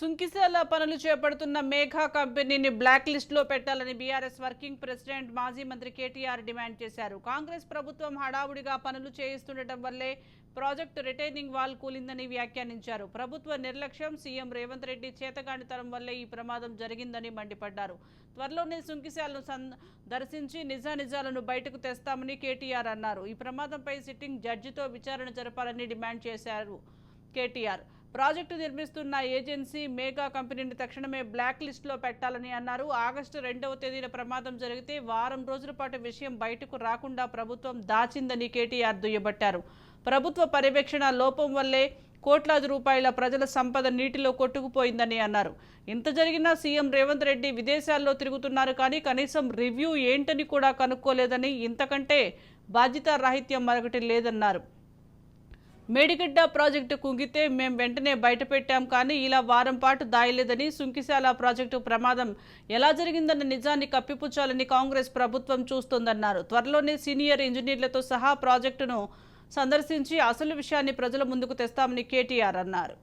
సుంకిశాల పనులు చేపడుతున్న మేఘా కంపెనీని బ్లాక్ లిస్ట్లో పెట్టాలని బీఆర్ఎస్ వర్కింగ్ ప్రెసిడెంట్ మాజీ మంత్రి కేటీఆర్ డిమాండ్ చేశారు. కాంగ్రెస్ ప్రభుత్వం హడావుడిగా పనులు చేయిస్తుండటం వల్లే ప్రాజెక్టు రిటైనింగ్ వాల్ కూలిందని వ్యాఖ్యానించారు. ప్రభుత్వ నిర్లక్ష్యం సీఎం రేవంత్ రెడ్డి చేతగానితనం వల్లే ఈ ప్రమాదం జరిగిందని మండిపడ్డారు. త్వరలోనే సుంకిశాలను దర్శించి నిజానిజాలను బయటకు తెస్తామని కేటీఆర్ అన్నారు. ఈ ప్రమాదంపై సిట్టింగ్ జడ్జితో విచారణ జరపాలని డిమాండ్ చేశారు కేటీఆర్. ప్రాజెక్టు నిర్మిస్తున్న ఏజెన్సీ మేఘా కంపెనీని తక్షణమే బ్లాక్ లిస్టులో పెట్టాలని అన్నారు. ఆగస్టు రెండవ తేదీన ప్రమాదం జరిగితే వారం రోజుల పాటు విషయం బయటకు రాకుండా ప్రభుత్వం దాచిందని కేటీఆర్ దుయ్యబట్టారు. ప్రభుత్వ పర్యవేక్షణ లోపం వల్లే కోట్లాది రూపాయల ప్రజల సంపద నీటిలో కొట్టుకుపోయిందని అన్నారు. ఇంత జరిగినా సీఎం రేవంత్ రెడ్డి విదేశాల్లో తిరుగుతున్నారు కానీ కనీసం రివ్యూ ఏంటని కూడా కనుక్కోలేదని ఇంతకంటే బాధ్యతారాహిత్యం మరొకటి లేదన్నారు. మేడిగడ్డ ప్రాజెక్టు కుంగితే మేం వెంటనే బయటపెట్టాం కానీ ఇలా వారం పాటు దాయలేదని సుంకిశాల ప్రాజెక్టు ప్రమాదం ఎలా జరిగిందన్న నిజాన్ని కప్పిపుచ్చాలని కాంగ్రెస్ ప్రభుత్వం చూస్తోందన్నారు. త్వరలోనే సీనియర్ ఇంజనీర్లతో సహా ప్రాజెక్టును సందర్శించి అసలు విషయాన్ని ప్రజల ముందుకు తెస్తామని కేటీఆర్ అన్నారు.